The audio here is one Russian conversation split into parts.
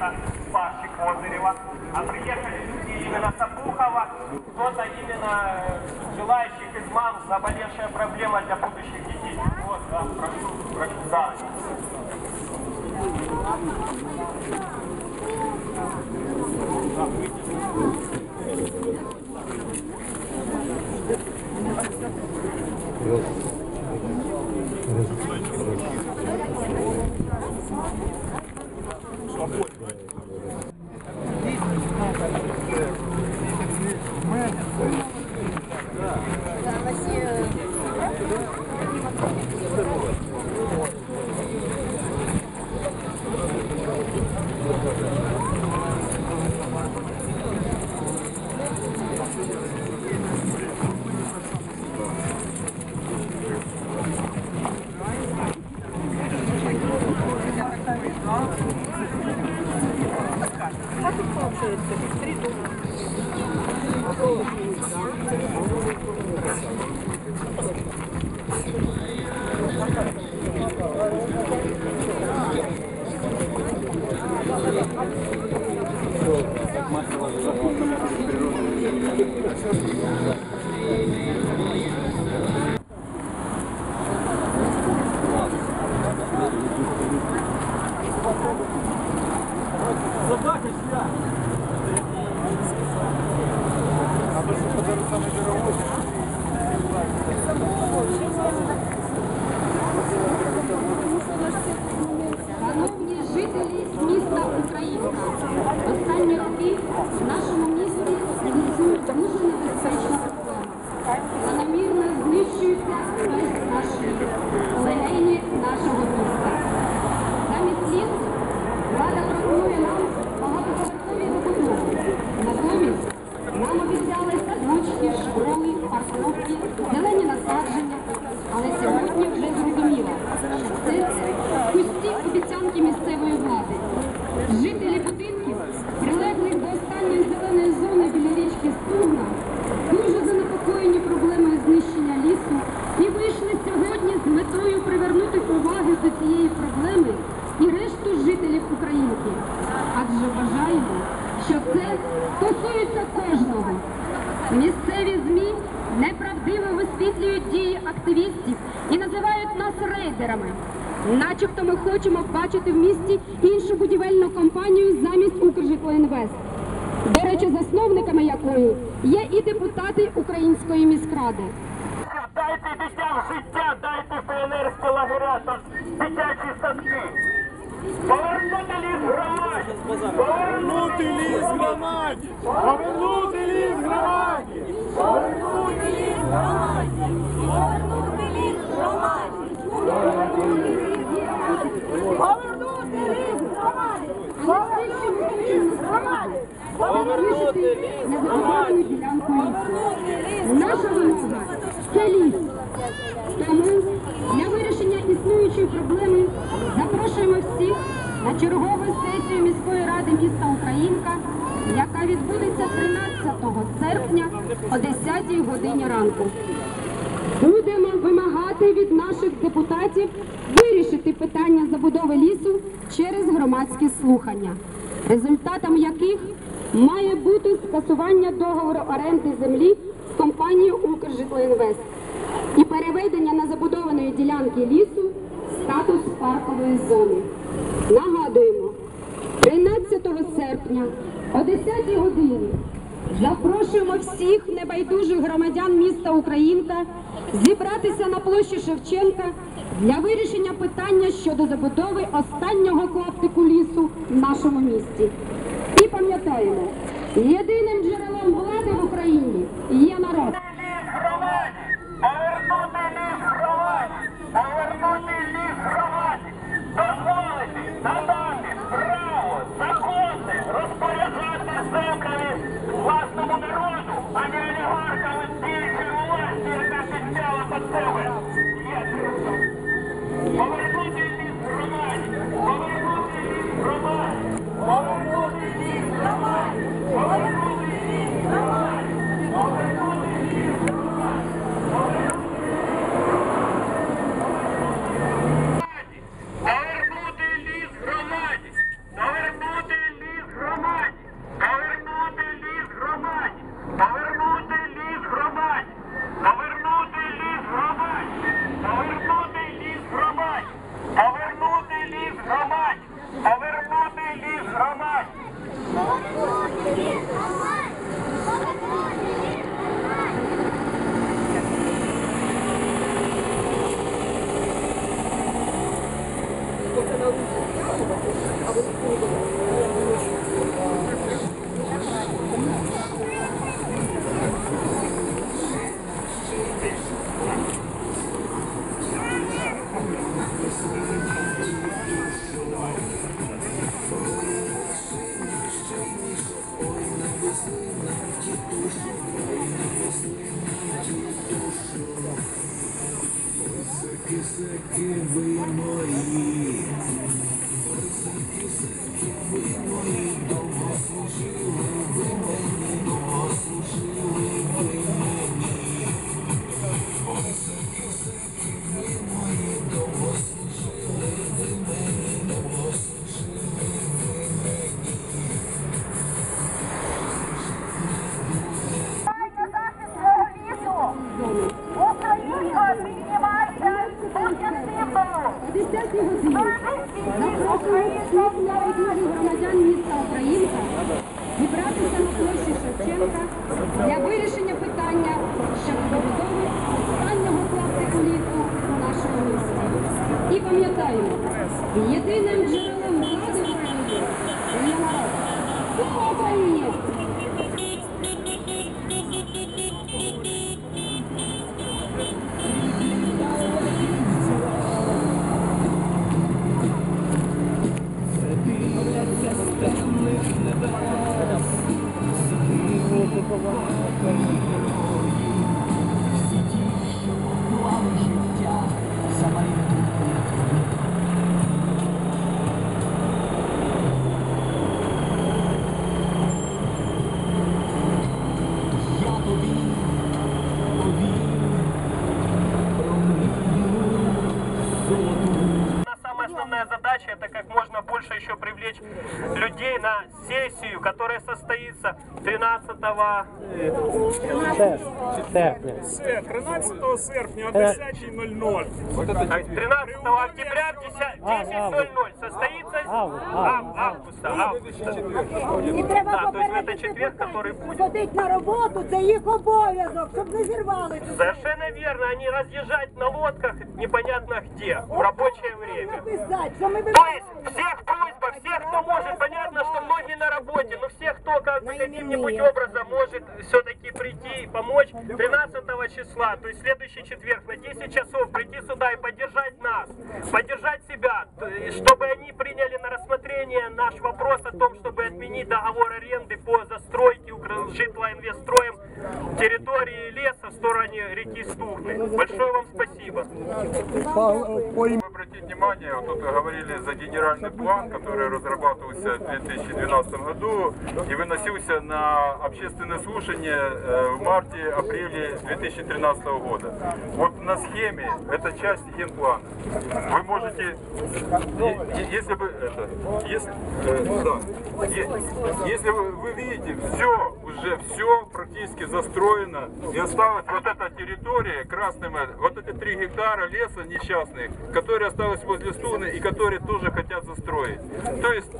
это Паши Козырева. А приехали люди именно с Обухова. Кто-то именно э, желающих из мам, заболевшая проблема для будущих детей. Вот, да, прошу, прошу, да. 稍过一点 Місцеві ЗМІ неправдиво висвітлюють дії активістів і називають нас рейдерами. Начебто ми хочемо бачити в місті іншу будівельну компанію замість Укржитлоінвест. До речі, засновниками якої є і депутати Української міськради. Дайте дитям життя, дайте піонерські лагеря дитячі садки. Повернути ліс громаді! Повернути ліс громаді! Повернути ліс громаді! Повернути ліс громаді! Повернути ліс громаді! Повернути ліс громаді! Повернути ліс громаді! Повернути незабудовану ділянку. Наша вимога це ліс. Тому для вирішення існуючої проблеми на чергову сесію міської ради міста Українка, яка відбудеться 13 серпня о 10 годині ранку. Будемо вимагати від наших депутатів вирішити питання забудови лісу через громадські слухання, результатом яких має бути скасування договору оренди землі з компанією «Укржитлоінвест» і переведення на забудованої ділянки лісу статус паркової зони. Нагадуємо, 13 серпня о 10 годині запрошуємо всіх небайдужих громадян міста Українка зібратися на площі Шевченка для вирішення питання щодо забудови останнього клаптику лісу в нашому місті. І пам'ятаємо, єдиним джерелом влади в Україні є народ. Дайте І пам'ятаємо, єдиним джерелом влади в Україні є народ. Слава Україні! задача это как можно больше еще привлечь людей на сессию, которая состоится 13 Все, 13 серпня о 10.00. а, 13 октября в 10 10.00 состоится ав- августа. августа. І треба Да, то есть в попередити этот четверг, который будет. ходить на роботу, це їх обов'язок, щоб не зірвали тут. Совершенно верно, они разъезжать на лодках непонятно где, в рабочее время. Написати, що ми То есть всех просьба, всех, кто может, понятно, что многие на работе, но всех, кто как бы каким-нибудь образом может все-таки прийти и помочь 13 числа, то есть следующий четверг на 10 часов прийти сюда и поддержать нас, поддержать себя, чтобы они приняли на рассмотрение наш вопрос о том, чтобы отменить договор аренды по застройке Укра- житлоинвестстроем территории леса в стороне реки Стухны. Большое вам спасибо. Обратить внимание, вот тут говорили за генеральный план, который разрабатывался в 2012 году и выносился на общественное слушание э, в марте-апреле 2013 года. Вот на схеме это часть генплана. Вы можете, если бы это, если, э, да, если вы, вы видите, все уже все практически застроено и осталась вот эта территория красным, вот эти три гектара леса несчастных, которые осталось возле Стуны и которые тоже хотят застроить. То есть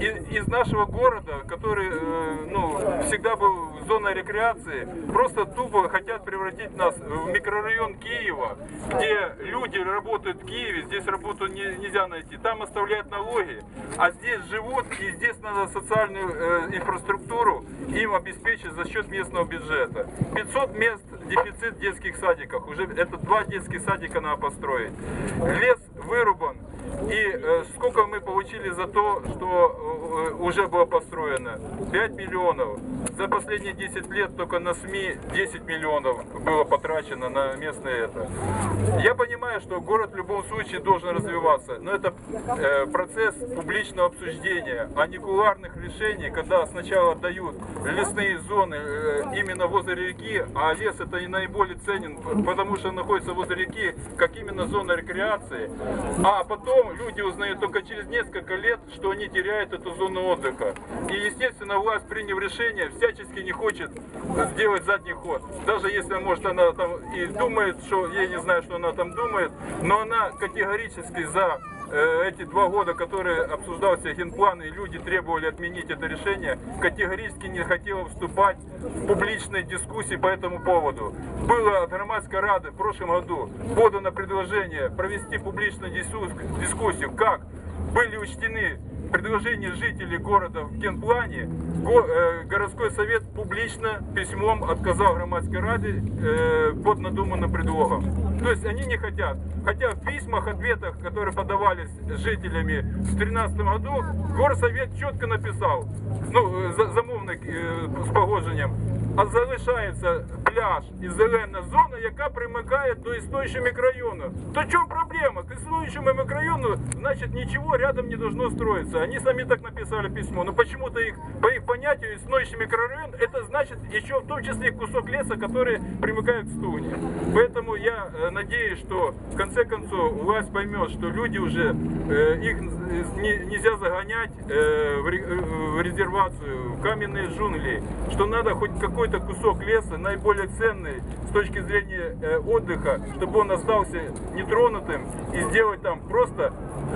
и- из нашего города, который э, ну, всегда был зоной рекреации, просто тупо хотят превратить нас в микрорайон Киева, где люди работают в Киеве, здесь работу не- нельзя найти, там оставляют налоги, а здесь живут и здесь надо социальную э, инфраструктуру им обеспечить за счет местного бюджета. 500 мест дефицит в детских садиках, уже это два детских садика надо построить. Лес вырубан. И э, сколько мы получили за то, что э, уже было построено? 5 миллионов. За последние 10 лет только на СМИ 10 миллионов было потрачено на местное это. Я понимаю, что город в любом случае должен развиваться, но это э, процесс публичного обсуждения, а не кулуарных решений, когда сначала дают лесные зоны именно возле реки, а лес это и наиболее ценен, потому что находится возле реки, как именно зона рекреации. А потом люди узнают только через несколько лет, что они теряют эту зону отдыха. И естественно власть, приняв решение, всячески не хочет сделать задний ход. Даже если, может, она там и думает, что я не знаю, что она там думает, но она категорически за эти два года, которые обсуждался генплан, и люди требовали отменить это решение, категорически не хотела вступать в публичные дискуссии по этому поводу. Было от громадской рады в прошлом году подано предложение провести публичную дискус- дискуссию, как были учтены предложение жителей города в генплане, э, городской совет публично письмом отказал громадской раде э, под надуманным предлогом. То есть они не хотят. Хотя в письмах, ответах, которые подавались жителями в 2013 году, горсовет четко написал, ну, за- замовник е, з погодженням, а залишається пляж і зелена зона, яка примикає до існуючого мікрорайону. То в чому проблема? К існуючому микрорайону, значит, ничего рядом не должно строиться. Они сами так написали письмо. Но почему-то их, по их понятию, иснующий микрорайон, это значит еще в том числе кусок леса, который примыкает к Стугне. Поэтому я э, надеюсь, что в конце концов власть поймет, что люди уже, э, их не- нельзя загонять э, э, в резервацию, в каменные джунгли, что надо хоть какой-то кусок леса, наиболее ценный с точки зрения э, отдыха, чтобы он остался нетронутым и сделать там просто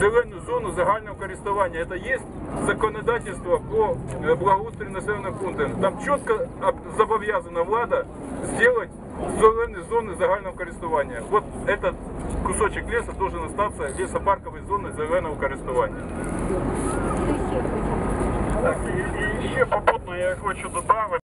зелену зону загального користування. Это есть законодательство по благоустрою населених пунктів. Там чітко об- зобов'язана влада сделать зеленые зоны загального користування. Вот этот кусочек леса должен остаться лесопарковой зоной зеленого користування. Так, і, і ще попутно я хочу додати.